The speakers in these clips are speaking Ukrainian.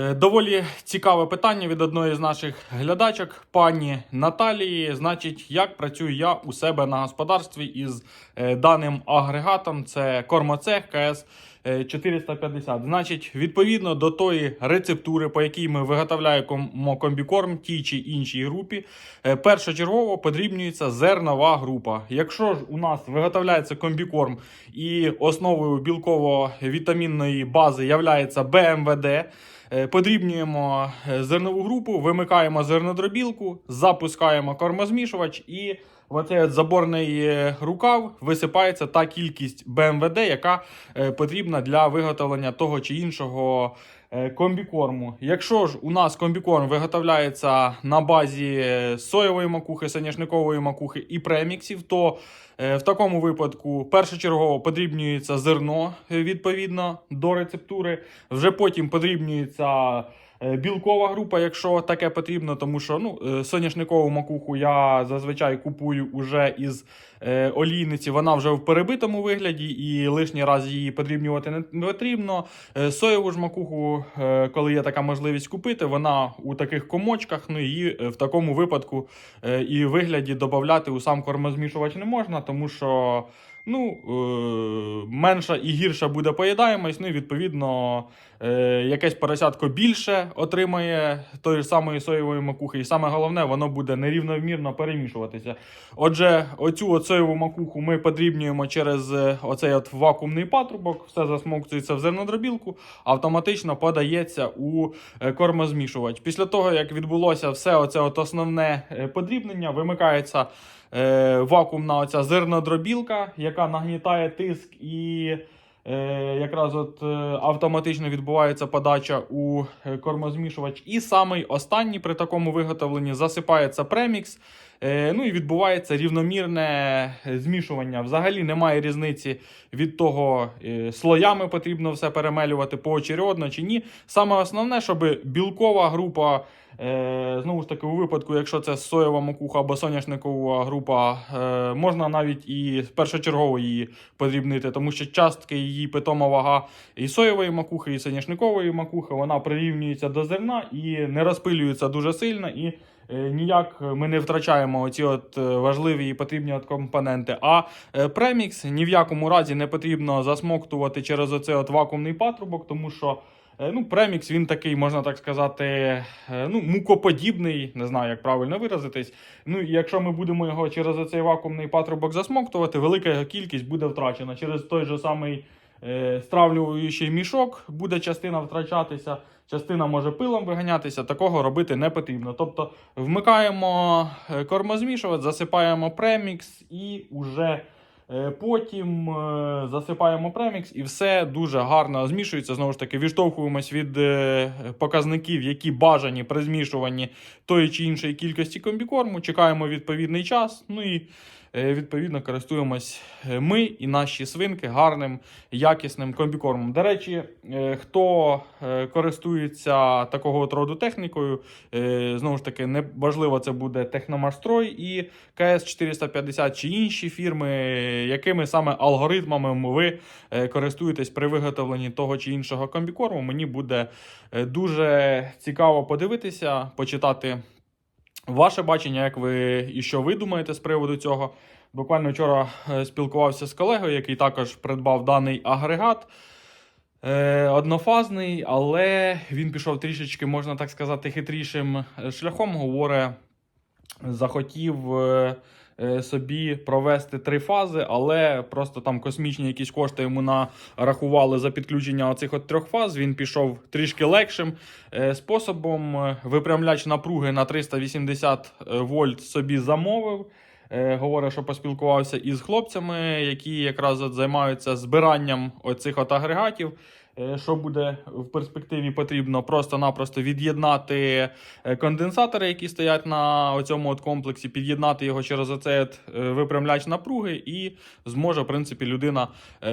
Е, Доволі цікаве питання від одної з наших глядачок, пані Наталії. Значить, як працюю я у себе на господарстві із е, даним агрегатом? Це кормоцех КС. е, 450. Значить, відповідно до тої рецептури, по якій ми виготовляємо комбікорм тій чи іншій групі, е, першочергово подрібнюється зернова група. Якщо ж у нас виготовляється комбікорм і основою білково-вітамінної бази являється БМВД, Е, Подрібнюємо е, зернову групу, вимикаємо зернодробілку, запускаємо кормозмішувач і в оцей от заборний е, рукав висипається та кількість БМВД, яка е, потрібна для виготовлення того чи іншого е, комбікорму. Якщо ж у нас комбікорм виготовляється на базі соєвої макухи, соняшникової макухи і преміксів, то В такому випадку першочергово подрібнюється зерно відповідно до рецептури. Вже потім подрібнюється білкова група, якщо таке потрібно, тому що ну, е, соняшникову макуху я зазвичай купую уже із е, олійниці. Вона вже в перебитому вигляді і лишній раз її подрібнювати не- потрібно. Е, Соєву ж макуху, е, коли є така можливість купити, вона у таких комочках. Ну її е, в такому випадку е, і вигляді додати у сам кормозмішувач не можна, тому що ну, е, менша і гірша буде поїдаємось. Ну і відповідно е, якесь поросятко більше отримає тої ж самої соєвої макухи. І саме головне, воно буде нерівномірно перемішуватися. Отже, оцю от соєву макуху ми подрібнюємо через е, оцей от вакуумний патрубок, все засмокцюється в зернодробілку, автоматично подається у кормозмішувач. Після того, як відбулося все оце от основне подрібнення, вимикається е, вакуумна оця зернодробілка, яка нагнітає тиск і. Е, якраз от е, автоматично відбувається подача у е, кормозмішувач. І самий останній при такому виготовленні засипається премікс. Е, ну і відбувається рівномірне е, змішування. Взагалі немає різниці від того, слоями потрібно все перемелювати поочередно чи ні. Саме основне, щоб білкова група. Е, знову ж таки, у випадку, якщо це соєва макуха або соняшникова група, е, можна навіть і першочергово її подрібнити, тому що частки її питома вага і соєвої макухи, і соняшникової макухи, вона прирівнюється до зерна і не розпилюється дуже сильно. І е, ніяк ми не втрачаємо оці от важливі і потрібні от компоненти. А премікс ні в якому разі не потрібно засмоктувати через оцей от вакуумний патрубок, тому що. Е, Ну, премікс він такий, можна так сказати, е, ну, мукоподібний, не знаю, як правильно виразитись. Ну, і якщо ми будемо його через оцей вакуумний патрубок засмоктувати, велика його кількість буде втрачена. Через той же самий е, стравлюючий мішок буде частина втрачатися, частина може пилом виганятися. Такого робити не потрібно. Тобто вмикаємо е, кормозмішувач, засипаємо премікс і уже. Е, Потім е, засипаємо премікс і все дуже гарно змішується. Знову ж таки, відштовхуємось від е, показників, які бажані при змішуванні тої чи іншої кількості комбікорму. Чекаємо відповідний час. Ну і відповідно користуємось е, ми і наші свинки гарним якісним комбікормом. До речі, е, хто е, користується такого от роду технікою, е, знову ж таки, не важливо, це буде Техномашстрой і КС 450 чи інші фірми, якими саме алгоритмами ви е, користуєтесь при виготовленні того чи іншого комбікорму. Мені буде е, дуже цікаво подивитися, почитати ваше бачення, як ви і що ви думаєте з приводу цього. Буквально вчора е, спілкувався з колегою, який також придбав даний агрегат. Е, однофазний, але він пішов трішечки, можна так сказати, хитрішим шляхом. Говорить, захотів е, е, собі провести три фази, але просто там космічні якісь кошти йому нарахували за підключення оцих от трьох фаз. Він пішов трішки легшим е, способом. Випрямляч напруги на 380 вольт собі замовив. Е, Говорить, що поспілкувався із хлопцями, які якраз займаються збиранням оцих от агрегатів. Е, Що буде в перспективі потрібно просто-напросто від'єднати е, конденсатори, які стоять на цьому комплексі, під'єднати його через оцей випрямляч напруги, і зможе, в принципі, людина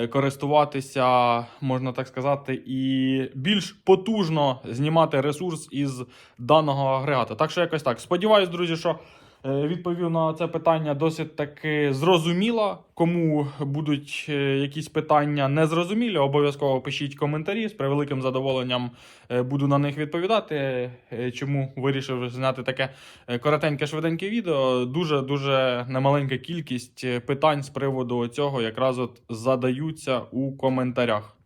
користуватися, можна так сказати, і більш потужно знімати ресурс із даного агрегата. Так що якось так. Сподіваюсь, друзі, що Відповів на це питання досить таки зрозуміло. Кому будуть е, якісь питання незрозумілі, обов'язково пишіть коментарі. З превеликим задоволенням е, буду на них відповідати. Е, Чому вирішив зняти таке е, коротеньке, швиденьке відео. Дуже дуже немаленька кількість е, питань з приводу цього якраз от задаються у коментарях.